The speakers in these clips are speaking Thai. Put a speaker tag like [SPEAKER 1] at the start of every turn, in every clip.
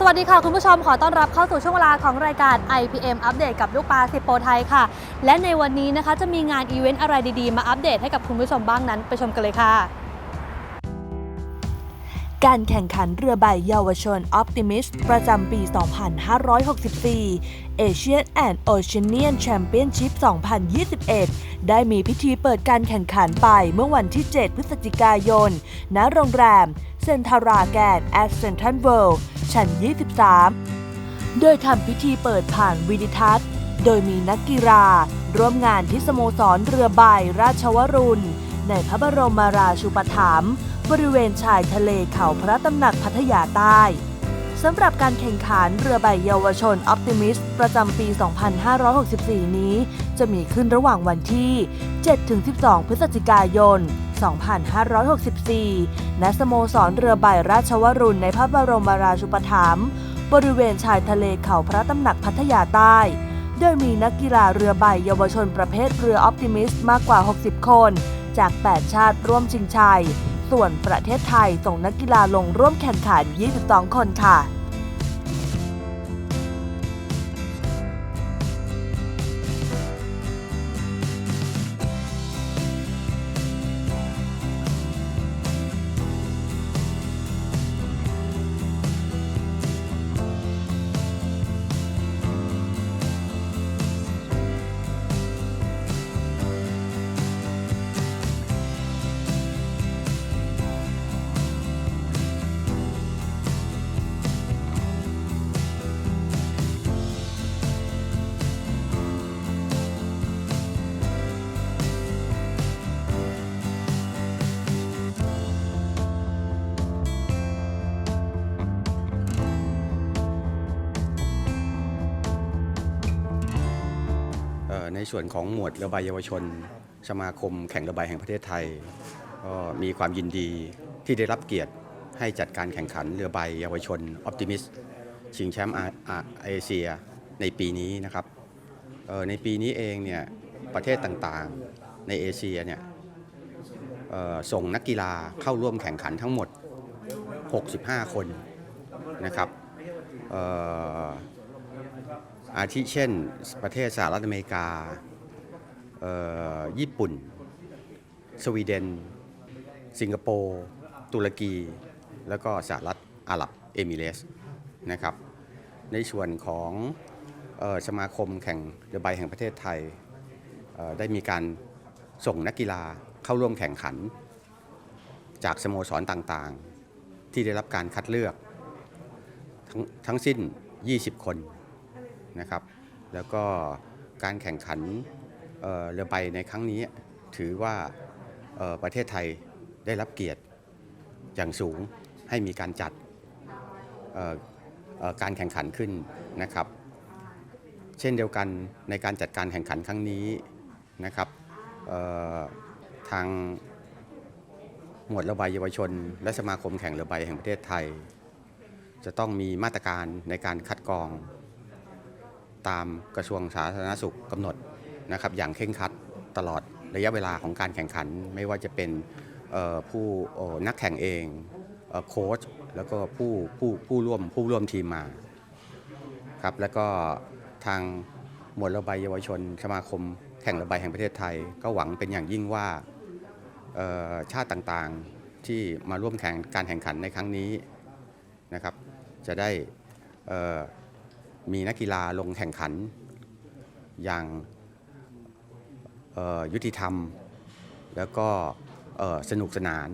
[SPEAKER 1] สวัสดีค่ะ คุณผู้ชมขอต้อนรับเข้าสู่ช่วงเวลาของรายการ IPM อัปเดตกับลูกปลาสิบโปรไทยค่ะ และในวันนี้นะคะจะมีงานอีเวนต์อะไรดีๆ มาอัปเดตให้กับคุณผู้ชมบ้างนั้น ไปชมกันเลยค่ะ
[SPEAKER 2] การแข่งขันเรือใบเยาวชน Optimist ประจำปี 2564 Asian and Oceanian Championship 2021 ได้มีพิธีเปิดการแข่งขันไปเมื่อวันที่ 7 พฤศจิกายน ณ โรงแรม เซนทาราแกนแอสเซนทันเวิลด์ชั้น 23 โดยทำพิธีเปิดผ่านวิดิทัศน์ โดยมีนักกีฬาร่วมงานที่สโมสรเรือใบราชวรุณ ในพระบรมราชูปถัมภ์บริเวณชายทะเลเขาพระตำหนักพัทยาใต้สำหรับการแข่งขันเรือใบเยาวชน Optimist ประจำปี 2564 นี้ จะมีขึ้นระหว่างวันที่ 7-12 พฤศจิกายน 2564 ณ สโมสรเรือใบราชวรุณในพระบรมราชูปถัมภ์บริเวณชายทะเลเขาพระตำหนักพัทยาใต้ โดยมีนักกีฬาเรือใบเยาวชนประเภทเรือ Optimist มากกว่า 60 คน จาก 8 ชาติร่วมชิงชัย ส่วนประเทศไทยส่งนักกีฬาลงร่วมแข่งขัน 22 คนค่ะ
[SPEAKER 3] ในส่วนของหมวดเรือใบเยาวชน สมาคมแข่งเรือใบแห่งประเทศไทย ก็มีความยินดีที่ได้รับเกียรติให้จัดการแข่งขันเรือใบเยาวชนออ t ติมิสชิงแชมป์อาเอเชียในปีนี้นะครับในปีนี้เองเนี่ยประเทศต่างๆในเอเชียเนี่ยส่งนักกีฬาเข้าร่วมแข่งขันทั้งหมด 65 คนนะครับ อาทิเช่นประเทศสหรัฐอเมริกา ญี่ปุ่น สวีเดน สิงคโปร์ ตุรกี แล้วก็สหรัฐอาหรับเอมิเรตส์นะครับ ในส่วนของออสมาคมแข่งเรือใบแห่งประเทศไทย ได้มีการส่งนักกีฬาเข้าร่วมแข่งขัน จากสโมสรต่างๆ ที่ได้รับการคัดเลือก ทั้งทั้งสิ้น 20 คน นะครับ แล้วก็การแข่งขันเเรือใบในครั้งนี้ถือว่าประเทศไทยได้รับเกียรติอย่างสูงให้มีการจัดการแข่งขันขึ้นนะครับ เช่นเดียวกันในการจัดการแข่งขันครั้งนี้นะครับทางหมวดรือใบเยาวชน และสมาคมแข่งเรือใบแห่งประเทศไทย จะต้องมีมาตรการในการคัดกรอง ตามกระทรวงสาธารณสุขกำหนดนะครับอย่างเคร่งครัดตลอดระยะเวลาของการแข่งขัน ไม่ว่าจะเป็นผู้นักแข่งเองโค้ชแล้วก็ผู้ผู้ผู้ร่วมผู้ร่วมทีมมาครับแล้วก็ทางหมวดระบายเยาวชน สมาคมแข่งระบายแห่งประเทศไทย ก็หวังเป็นอย่างยิ่งว่าชาติต่างๆที่มาร่วมแข่งการแข่งขันในครั้งนี้นะครับ จะได้ มีนักกีฬาลงแข่งขันอย่างยุติธรรม แล้วก็สนุกสนาน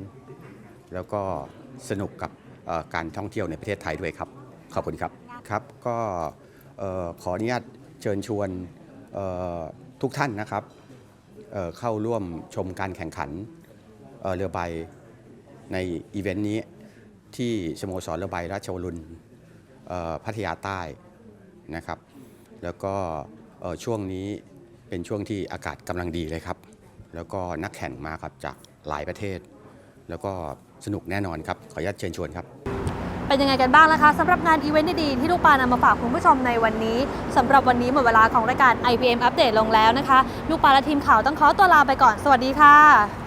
[SPEAKER 3] แล้วก็สนุกกับการท่องเที่ยวในประเทศไทยด้วยครับ ขอบคุณครับครับก็ขออนุญาตเชิญชวนทุกท่านนะครับเเข้าร่วมชมการแข่งขันเเรือใบในอีเวนต์นี้ที่สโมสรเรือใบราชวรุณพัทยาใต้ นะครับ แล้วก็ช่วงนี้เป็นช่วงที่อากาศกำลังดีเลยครับ แล้วก็นักแข่งมาครับจากหลายประเทศ แล้วก็สนุกแน่นอนครับ ขออนุญาตเชิญชวนครับ
[SPEAKER 1] เป็นยังไงกันบ้างนะคะสำหรับงานอีเวนต์ดีๆที่ลูกปลานำมาฝากคุณผู้ชมในวันนี้สำหรับวันนี้หมดเวลาของรายการ IPM อัปเดตลงแล้วนะคะ ลูกปลาและทีมข่าวต้องขอตัวลาไปก่อนสวัสดีค่ะ